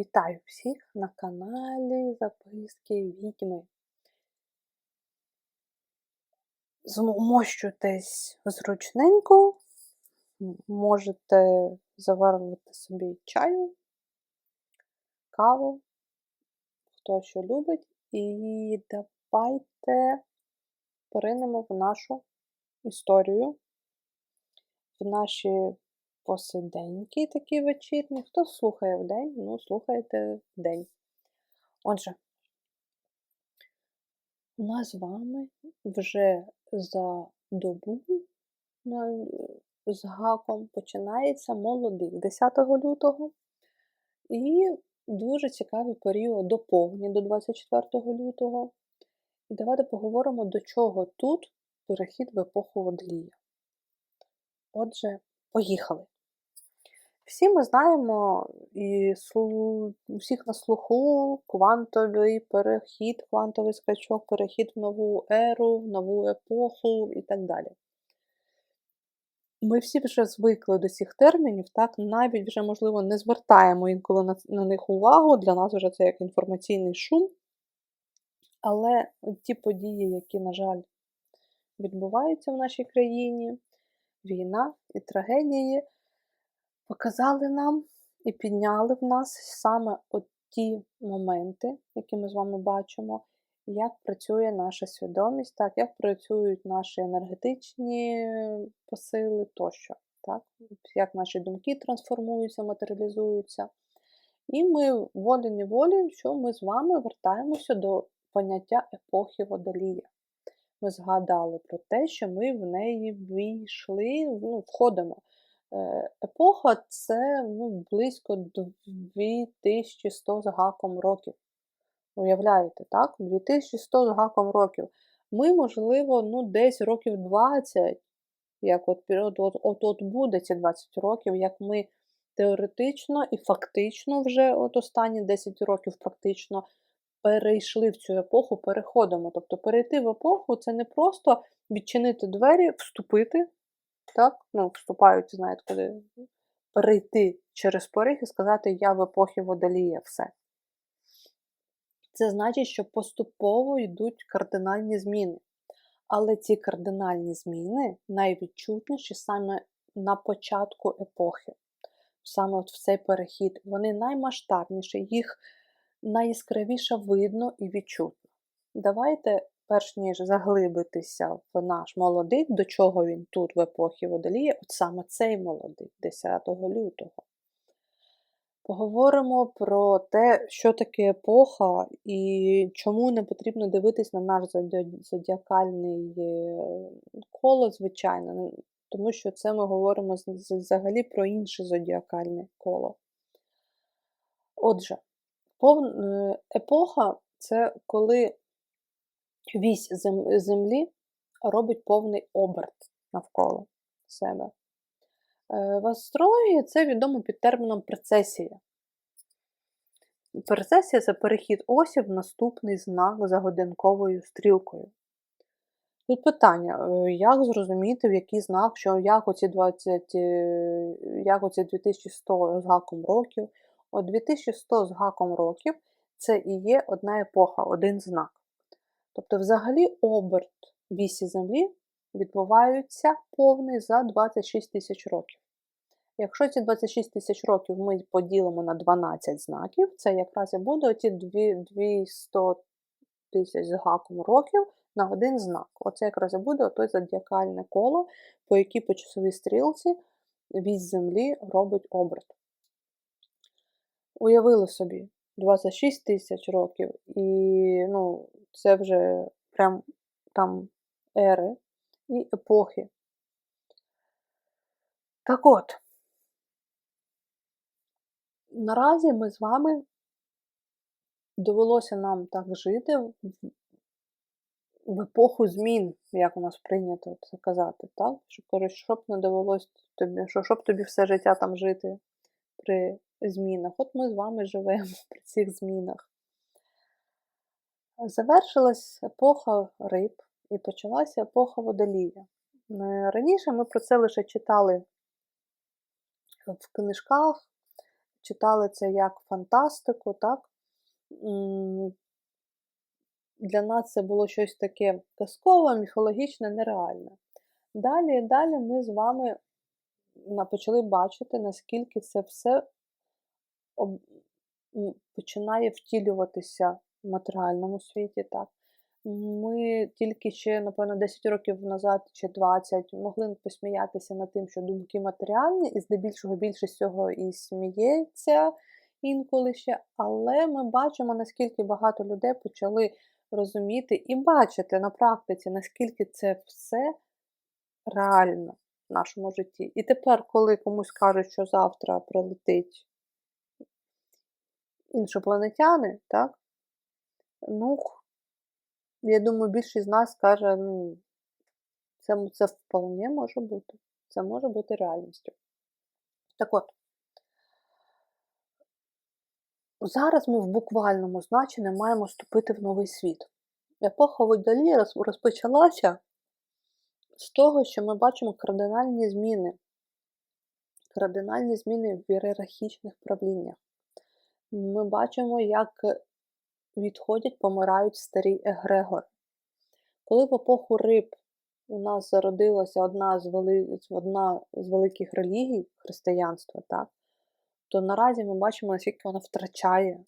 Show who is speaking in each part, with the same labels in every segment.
Speaker 1: Вітаю всіх на каналі Записки Відьми. Змощуйтесь зручненько, можете заварювати собі чаю, каву, хто що любить, і давайте поринемо в нашу історію, в наші посиденьки такі вечірні. Хто слухає вдень, ну, слухайте вдень. Отже, у нас з вами вже за добу з гаком починається молодик 10 лютого. І дуже цікавий період до повні до 24 лютого. І давайте поговоримо, до чого тут перехід в епоху водолія. Отже, поїхали. Всі ми знаємо і всіх на слуху квантовий перехід, квантовий скачок, перехід в нову еру, в нову епоху і так далі. Ми всі вже звикли до цих термінів, так навіть вже, можливо, не звертаємо інколи на, на них увагу. Для нас вже це як інформаційний шум. Але ті події, які, на жаль, відбуваються в нашій країні, війна і трагедії, показали нам і підняли в нас саме от ті моменти, які ми з вами бачимо, як працює наша свідомість, так, як працюють наші енергетичні посили тощо, так, як наші думки трансформуються, матеріалізуються. І ми волі-неволі, що ми з вами вертаємося до поняття епохи водолія. Ми згадали про те, що ми в неї війшли, ну, входимо. Е, Епоха це ну, близько 2100 з гаком років. Уявляєте, так? 2100 з гаком років. Ми, можливо, ну, десь років 20, як от, от, от, от, от буде ці 20 років, як ми теоретично і фактично вже от останні 10 років практично перейшли в цю епоху, переходимо. Тобто перейти в епоху це не просто відчинити двері, вступити, так? Ну, вступають, знаєте, куди перейти через поріг і сказати Я в епохі водолія, все. Це значить, що поступово йдуть кардинальні зміни. Але ці кардинальні зміни найвідчутніші саме на початку епохи. Саме от в цей перехід. Вони наймасштабніші, їх найяскравіше видно і відчутно. Давайте, перш ніж заглибитися в наш молодик, до чого він тут в епохі водолія, от саме цей молодик, 10 лютого. Поговоримо про те, що таке епоха і чому не потрібно дивитись на наш зодіакальний е, коло, звичайно, тому що це ми говоримо взагалі про інше зодіакальне коло. Отже, е, епоха це коли вісь зем- землі робить повний оберт навколо себе. Е, В астрології це відомо під терміном прецесія. Прецесія це перехід осі в наступний знак за годинковою стрілкою. Тут питання, е, як зрозуміти, в який знак, що як оці 20, е, як оці 2100 з гаком років. От 2100 з гаком років це і є одна епоха, один знак. Тобто, взагалі, оберт вісі Землі відбувається повний за 26 тисяч років. Якщо ці 26 тисяч років ми поділимо на 12 знаків, це якраз і буде оті 200 тисяч з гаком років на один знак. Оце якраз і буде отой зодіакальне коло, по якій по часовій стрілці вісь землі робить оберт. Уявили собі 26 тисяч років, і ну, це вже прям там ери і епохи. Так от, наразі ми з вами довелося нам так жити в, епоху змін, як у нас прийнято це казати, так? Щоб, щоб не довелося тобі, що, щоб тобі все життя там жити при змінах. От ми з вами живемо при цих змінах. Завершилась епоха риб і почалася епоха водолія. Е, Раніше ми про це лише читали в книжках, читали це як фантастику, так? Для нас це було щось таке казкове, міфологічне, нереальне. Далі, далі ми з вами почали бачити, наскільки це все об- починає втілюватися в матеріальному світі. Так? Ми тільки ще, напевно, 10 років назад чи 20 могли посміятися над тим, що думки матеріальні, і здебільшого більшість цього і сміється інколи ще. Але ми бачимо, наскільки багато людей почали розуміти і бачити на практиці, наскільки це все реально в нашому житті. І тепер, коли комусь кажуть, що завтра прилетить іншопланетяни, так? Ну, я думаю, більшість з нас каже, ну, це, це вполне може бути. Це може бути реальністю. Так от, зараз ми в буквальному значенні маємо вступити в новий світ. Епоха водолії роз- розпочалася з того, що ми бачимо кардинальні зміни. Кардинальні зміни в ієрархічних правліннях. Ми бачимо, як відходять, помирають старі егрегори. Коли в епоху риб у нас зародилася одна з, вели... одна з великих релігій християнства, так, то наразі ми бачимо, наскільки вона втрачає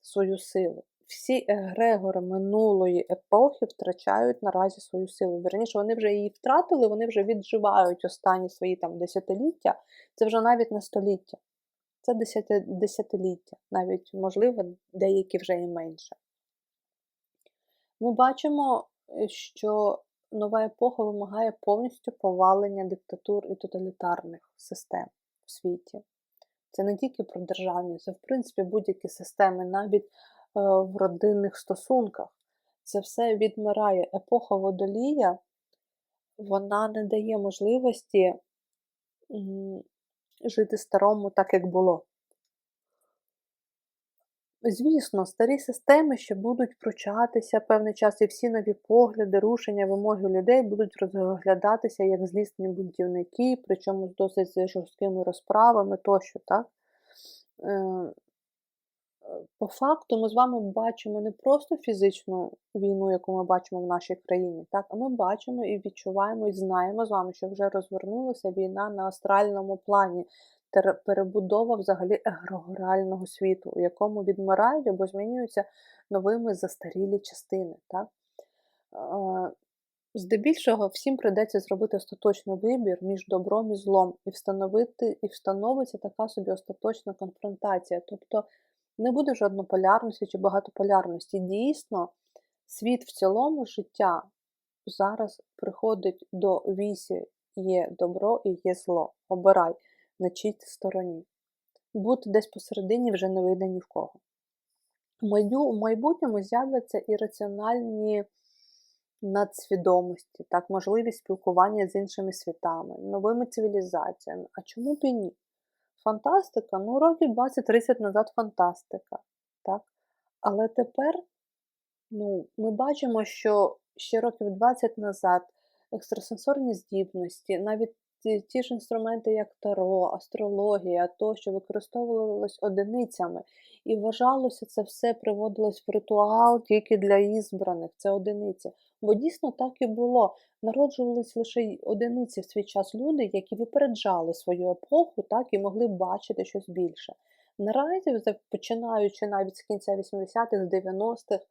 Speaker 1: свою силу. Всі егрегори минулої епохи втрачають наразі свою силу. Вірніше, вони вже її втратили, вони вже відживають останні свої там десятиліття. Це вже навіть не століття. Це десятиліття, навіть, можливо, деякі вже і менше. Ми бачимо, е, що нова епоха вимагає повністю повалення диктатур і тоталітарних систем в світі. Це не тільки про державні, це в принципі будь-які системи, навіть е, в родинних стосунках. Це все відмирає. Епоха водолія, вона не дає можливості жити старому так, як було. Звісно, старі системи ще будуть пручатися певний час, і всі нові погляди, рушення, вимоги людей будуть розглядатися як злісні бунтівники, причому з досить жорсткими розправами тощо. так? По факту ми з вами бачимо не просто фізичну війну, яку ми бачимо в нашій країні, так? а ми бачимо і відчуваємо, і знаємо з вами, що вже розвернулася війна на астральному плані перебудова взагалі егрегоріального світу, у якому відмирають або змінюються новими застарілі частини. Так? Здебільшого всім прийдеться зробити остаточний вибір між добром і злом, і встановити, і встановиться така собі остаточна конфронтація. Тобто не буде ж однополярності чи багатополярності. Дійсно, світ в цілому життя зараз приходить до вісі є добро і є зло. Обирай на чій стороні. Бути десь посередині вже не вийде ні в кого. У майбутньому з'являться ірраціональні надсвідомості, так, можливість спілкування з іншими світами, новими цивілізаціями. А чому б і ні? Фантастика, ну, років 20-30 назад фантастика. так? Але тепер ну, ми бачимо, що ще років 20 назад екстрасенсорні здібності, навіть ті, ті ж інструменти, як таро, астрологія, тощо використовувалось одиницями. І вважалося, це все приводилось в ритуал тільки для ізбраних, це одиниці. Бо дійсно так і було. Народжувались лише одиниці в свій час люди, які випереджали свою епоху, так і могли бачити щось більше. Наразі, починаючи навіть з кінця 80-х, 90-х,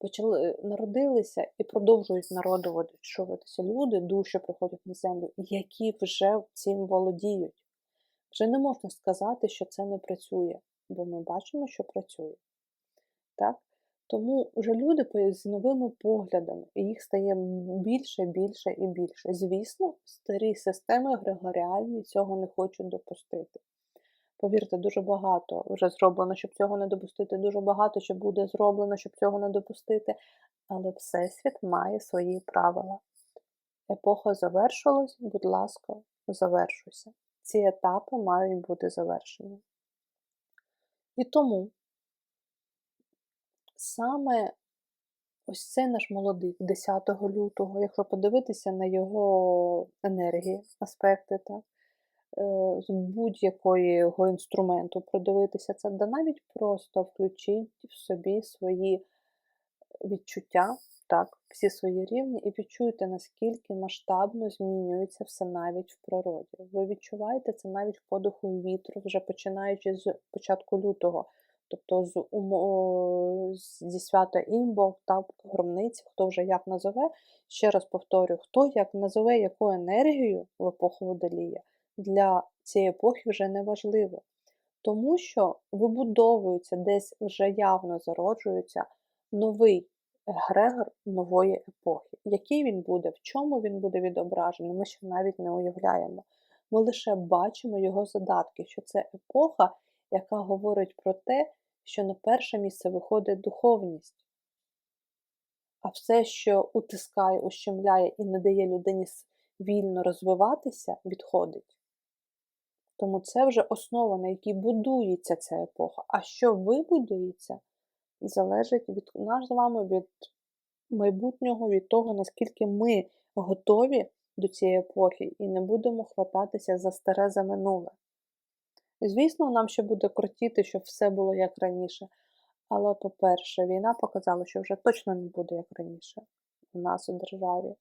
Speaker 1: почали народилися і продовжують народжуватися люди, душі приходять на землю, які вже цим володіють. Вже не можна сказати, що це не працює, бо ми бачимо, що працює. Так? Тому вже люди з новими поглядами, і їх стає більше, більше і більше. Звісно, старі системи егрегоріальні цього не хочуть допустити. Повірте, дуже багато вже зроблено, щоб цього не допустити, дуже багато що буде зроблено, щоб цього не допустити. Але Всесвіт має свої правила. Епоха завершилась, будь ласка, завершуйся. Ці етапи мають бути завершені. І тому саме ось цей наш молодик 10 лютого, якщо подивитися на його енергії, аспекти, так, з будь-якого інструменту продивитися це, да навіть просто включіть в собі свої відчуття, так, всі свої рівні, і відчуйте, наскільки масштабно змінюється все навіть в природі. Ви відчуваєте це навіть в подиху вітру, вже починаючи з початку лютого, тобто з, умо, зі свята імбо, так, громниці, хто вже як назове. Ще раз повторю, хто як назове яку енергію в епоху водолія, для цієї епохи вже не важливо. Тому що вибудовується, десь вже явно зароджується новий егрегор нової епохи. Який він буде, в чому він буде відображений, ми ще навіть не уявляємо. Ми лише бачимо його задатки, що це епоха, яка говорить про те, що на перше місце виходить духовність. А все, що утискає, ущемляє і не дає людині вільно розвиватися, відходить. Тому це вже основа, на якій будується ця епоха. А що вибудується, залежить від нас з вами від майбутнього, від того, наскільки ми готові до цієї епохи і не будемо хвататися за старе за минуле. Звісно, нам ще буде крутіти, щоб все було як раніше. Але, по-перше, війна показала, що вже точно не буде як раніше у нас у державі.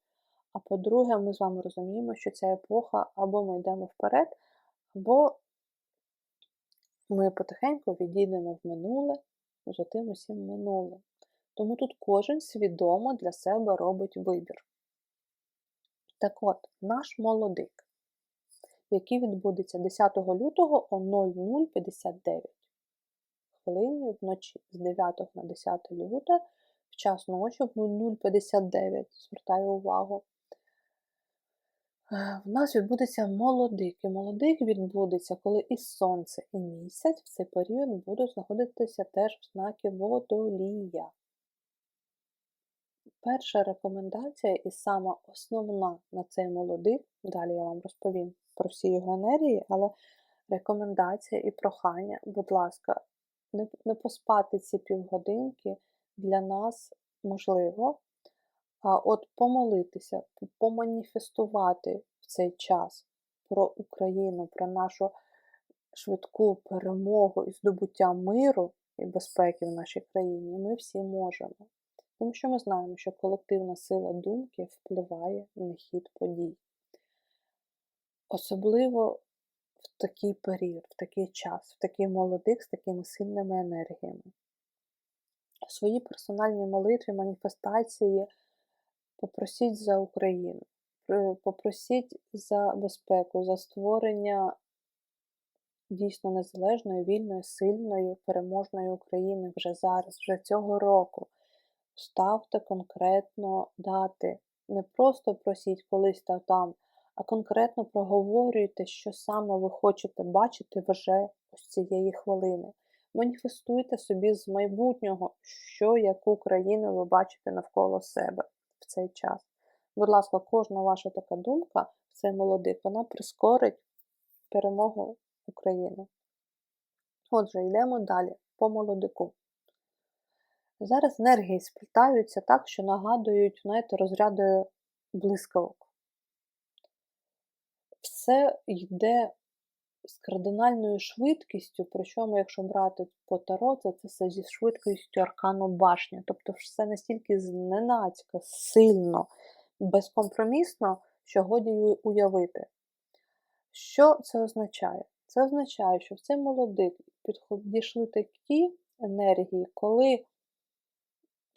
Speaker 1: А по-друге, ми з вами розуміємо, що ця епоха або ми йдемо вперед, або ми потихеньку відійдемо в минуле з отим усім минулим. Тому тут кожен свідомо для себе робить вибір. Так от, наш молодик, який відбудеться 10 лютого о 0059 хвилині вночі з 9 на 10 лютого в час ночі в 0059, звертаю увагу, в нас відбудеться молодик. І молодик відбудеться, коли і сонце, і місяць в цей період будуть знаходитися теж в знакі водолія. Перша рекомендація і сама основна на цей молодик, далі я вам розповім про всі його енергії, але рекомендація і прохання, будь ласка, не поспати ці півгодинки для нас можливо, а от помолитися, поманіфестувати в цей час про Україну, про нашу швидку перемогу і здобуття миру і безпеки в нашій країні, ми всі можемо. Тому що ми знаємо, що колективна сила думки впливає на хід подій. Особливо в такий період, в такий час, в такий молодих з такими сильними енергіями. Свої персональні молитви, маніфестації Попросіть за Україну, попросіть за безпеку, за створення дійсно незалежної, вільної, сильної, переможної України вже зараз, вже цього року. Ставте конкретно дати. Не просто просіть колись та там, а конкретно проговорюйте, що саме ви хочете бачити вже ось цієї хвилини. Маніфестуйте собі з майбутнього, що яку країну ви бачите навколо себе цей час. Будь ласка, кожна ваша така думка, цей молодик, вона прискорить перемогу України. Отже, йдемо далі по молодику. Зараз енергії сплітаються так, що нагадують, знаєте, розряди блискавок. Все йде з кардинальною швидкістю, причому, якщо брати по таро, це це зі швидкістю аркану башня. Тобто все настільки зненацька, сильно, безкомпромісно, що годі уявити. Що це означає? Це означає, що в цей молодик підійшли такі енергії, коли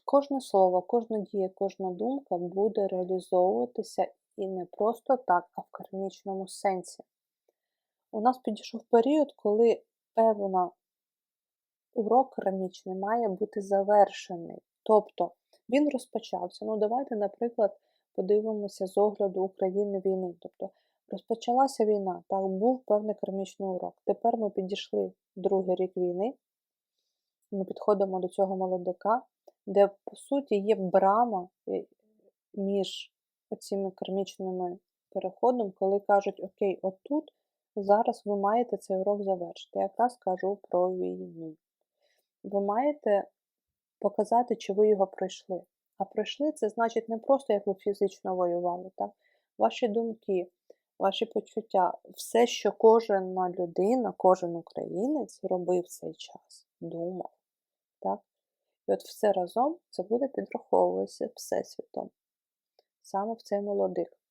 Speaker 1: кожне слово, кожна дія, кожна думка буде реалізовуватися і не просто так, а в кармічному сенсі у нас підійшов період, коли певна урок керамічний має бути завершений. Тобто він розпочався. Ну, давайте, наприклад, подивимося з огляду України війни. Тобто розпочалася війна, так, був певний керамічний урок. Тепер ми підійшли другий рік війни, ми підходимо до цього молодика, де, по суті, є брама е, між оціми керамічними переходами, коли кажуть, окей, отут Зараз ви маєте цей урок завершити. Я якраз кажу про війну. Ви маєте показати, чи ви його пройшли. А пройшли це значить не просто, як ви фізично воювали. так? Ваші думки, ваші почуття, все, що кожна людина, кожен українець робив цей час, думав. Так? І от все разом це буде підраховуватися Всесвітом, саме в цей молодик.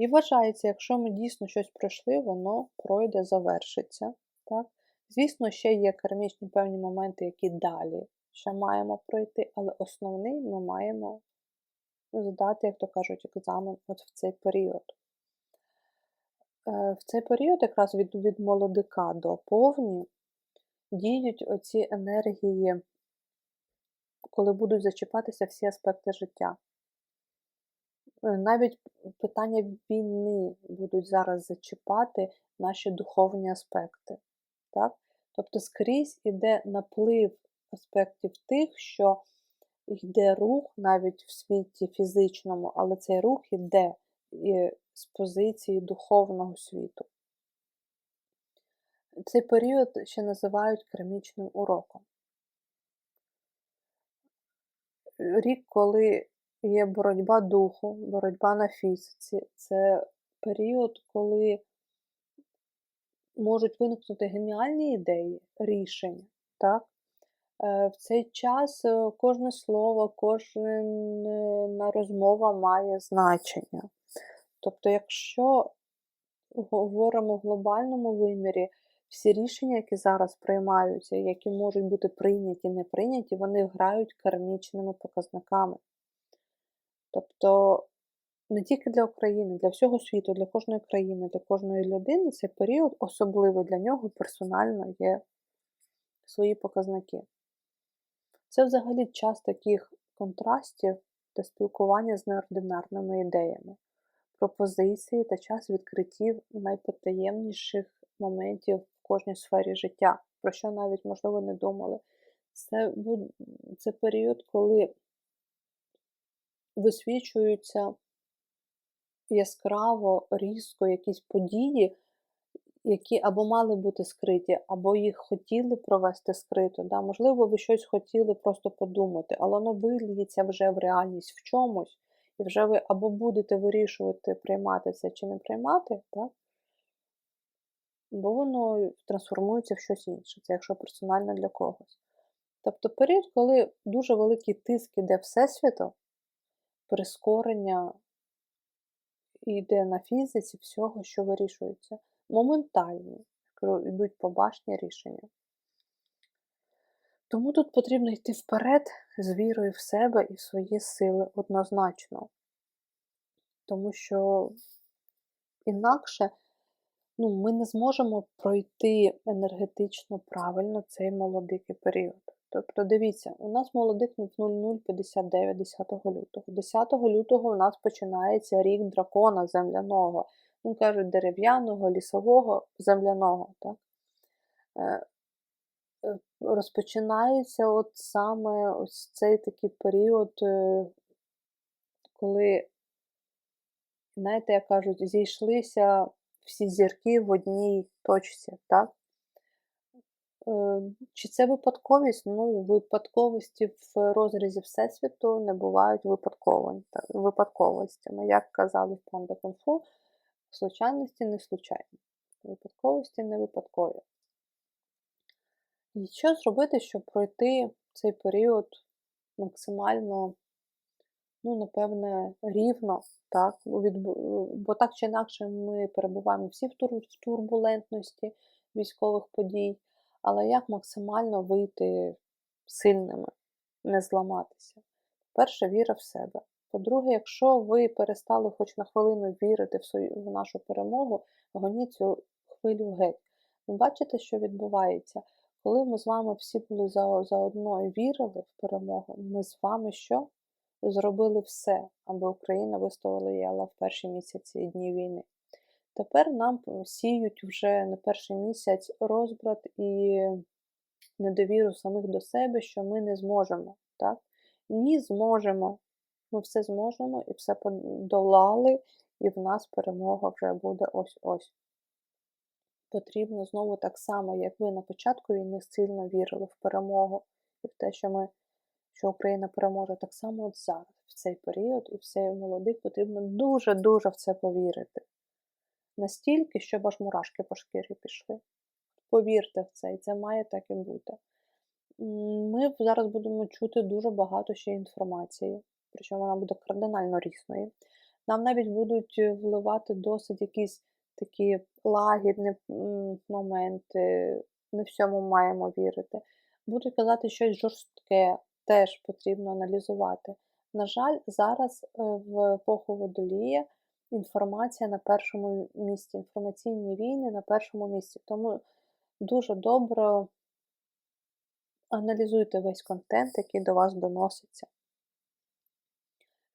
Speaker 1: І вважається, якщо ми дійсно щось пройшли, воно пройде, завершиться. Так? Звісно, ще є кармічні певні моменти, які далі ще маємо пройти, але основний ми маємо здати, як то кажуть, екзамен от в цей період. Е, В цей період, якраз від, від молодика до повні, діють оці енергії, коли будуть зачіпатися всі аспекти життя. Е, Навіть питання війни будуть зараз зачіпати наші духовні аспекти. Так? Тобто скрізь іде наплив аспектів тих, що йде рух навіть в світі фізичному, але цей рух іде і з позиції духовного світу. Цей період ще називають кермічним уроком. Рік, коли є боротьба духу, боротьба на фізиці, це період, коли можуть виникнути геніальні ідеї, рішення. Так? Е, В цей час е, кожне слово, кожна розмова має значення. Тобто, якщо говоримо в глобальному вимірі, всі рішення, які зараз приймаються, які можуть бути прийняті, не прийняті, вони грають кармічними показниками. Тобто не тільки для України, для всього світу, для кожної країни, для кожної людини цей період особливий для нього персонально є свої показники. Це взагалі час таких контрастів та спілкування з неординарними ідеями, пропозиції та час відкриттів найпотаємніших моментів в кожній сфері життя, про що навіть, можливо, не думали. Це, це період, коли висвічуються яскраво, різко якісь події, які або мали бути скриті, або їх хотіли провести скрито. Да? Можливо, ви щось хотіли просто подумати, але воно виліється вже в реальність в чомусь, і вже ви або будете вирішувати, приймати це чи не приймати, так? бо воно трансформується в щось інше, це якщо персонально для когось. Тобто період, коли дуже великий тиск іде Всесвіту, прискорення йде на фізиці всього, що вирішується. Моментальні, йдуть побачні рішення. Тому тут потрібно йти вперед з вірою в себе і в свої сили однозначно. Тому що інакше ну, ми не зможемо пройти енергетично правильно цей молодикий період. Тобто, дивіться, у нас молодикнув 0059 10 лютого. 10 лютого у нас починається рік дракона земляного. Ну, кажуть, дерев'яного, лісового, земляного. Так? Е, е, Розпочинається от саме ось цей такий період, е, коли, знаєте, як кажуть, зійшлися всі зірки в одній точці, так? Е, Чи це випадковість? Ну, випадковості в розрізі Всесвіту не бувають випадковостями. Як казали в панда кунг-фу, случайності не случайні, випадковості не випадкові. І що зробити, щоб пройти цей період максимально, ну, напевне, рівно, так? Бо так чи інакше ми перебуваємо всі в турбулентності військових подій, але як максимально вийти сильними, не зламатися? Перше, віра в себе. По-друге, якщо ви перестали хоч на хвилину вірити в свою в нашу перемогу, гоніть цю хвилю геть. Ви бачите, що відбувається? Коли ми з вами всі були за- заодно і вірили в перемогу, ми з вами що? Зробили все, аби Україна вистояла яла в перші місяці і дні війни. Тепер нам сіють вже не перший місяць розбрат і недовіру самих до себе, що ми не зможемо. Так? Ні, зможемо. Ми все зможемо і все подолали, і в нас перемога вже буде ось-ось. Потрібно знову так само, як ви на початку війни сильно вірили в перемогу і в те, що ми, що Україна переможе, так само от зараз, в цей період, і в цей молодик потрібно дуже-дуже в це повірити. Настільки, щоб аж мурашки по шкірі пішли. Повірте в це, і це має так і бути. Ми зараз будемо чути дуже багато ще інформації, причому вона буде кардинально різною. Нам навіть будуть е, вливати досить якісь такі лагідні моменти, не всьому маємо вірити. Будуть казати щось жорстке, теж потрібно аналізувати. На жаль, зараз е, в епоху водолія інформація на першому місці, інформаційні війни на першому місці. Тому дуже добре аналізуйте весь контент, який до вас доноситься.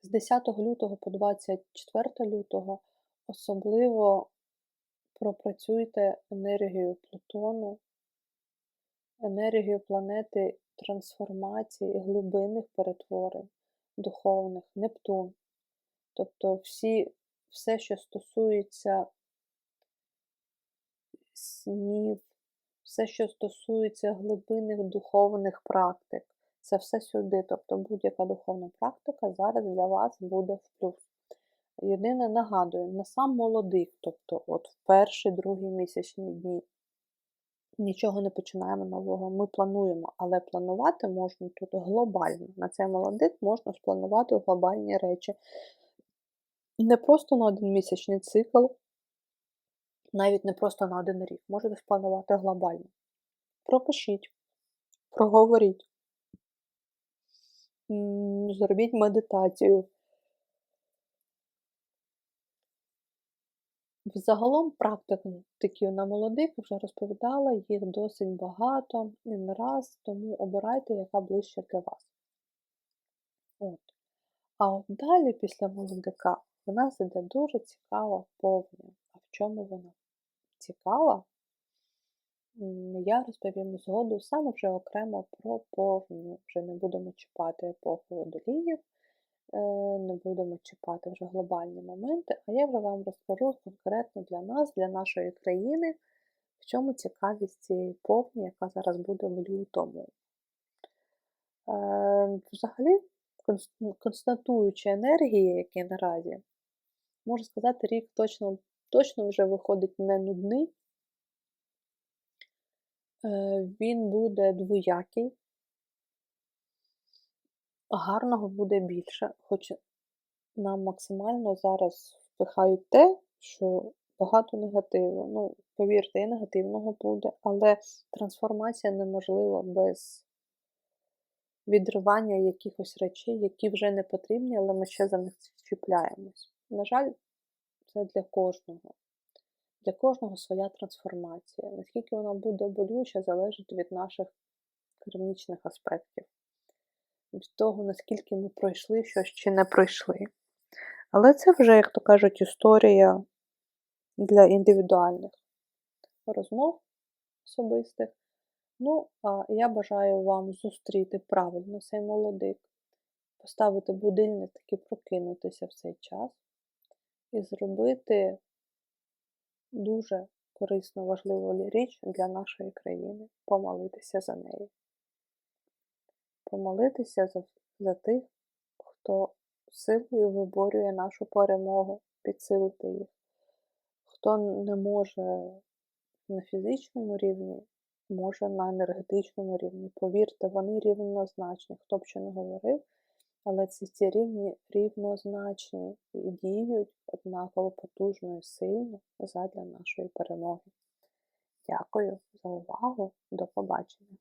Speaker 1: З 10 лютого по 24 лютого особливо пропрацюйте енергію Плутону, енергію планети трансформації, глибинних перетворень, духовних, Нептун. Тобто всі, все, що стосується снів, все, що стосується глибинних духовних практик, це все сюди. Тобто будь-яка духовна практика зараз для вас буде в плюс. Єдине нагадую, на сам молодих, тобто от в перші, другі місячні дні, нічого не починаємо нового. Ми плануємо, але планувати можна тут глобально. На цей молодик можна спланувати глобальні речі. Не просто на один місячний цикл, навіть не просто на один рік. Можете спланувати глобально. Пропишіть, проговоріть, зробіть медитацію. Взагалом практиків на молодих вже розповідала, їх досить багато і не раз, тому обирайте, яка ближче для вас. От. А от далі, після молодика, в нас дуже цікава повня. А в чому вона цікава? Я розповім згоду саме вже окремо про повню. Вже не будемо чіпати епоху водоліїв, е, не будемо чіпати вже глобальні моменти, а я вже вам розкажу конкретно для нас, для нашої країни, в чому цікавість цієї повні, яка зараз буде в лютому. Е, Взагалі, конс- констатуючи енергії, які наразі, можу сказати, рік точно, точно вже виходить не нудний. Е, Він буде двоякий, гарного буде більше, хоч нам максимально зараз впихають те, що багато негативу. Ну, повірте, і негативного буде, але трансформація неможлива без відривання якихось речей, які вже не потрібні, але ми ще за них чіпляємось. На жаль, це для кожного. Для кожного своя трансформація. Наскільки вона буде болюча, залежить від наших кармічних аспектів, від того, наскільки ми пройшли щось чи не пройшли. Але це вже, як то кажуть, історія для індивідуальних розмов особистих. Ну, а я бажаю вам зустріти правильно цей молодик, поставити будильник таки прокинутися в цей час і зробити дуже корисну, важливу річ для нашої країни помолитися за неї. Помолитися за, за тих, хто силою виборює нашу перемогу, підсилити їх. Хто не може на фізичному рівні, може на енергетичному рівні. Повірте, вони рівнозначні. Хто б що не говорив, але ці, ці рівні рівнозначні і діють однаково потужно і сильно задля нашої перемоги. Дякую за увагу. До побачення.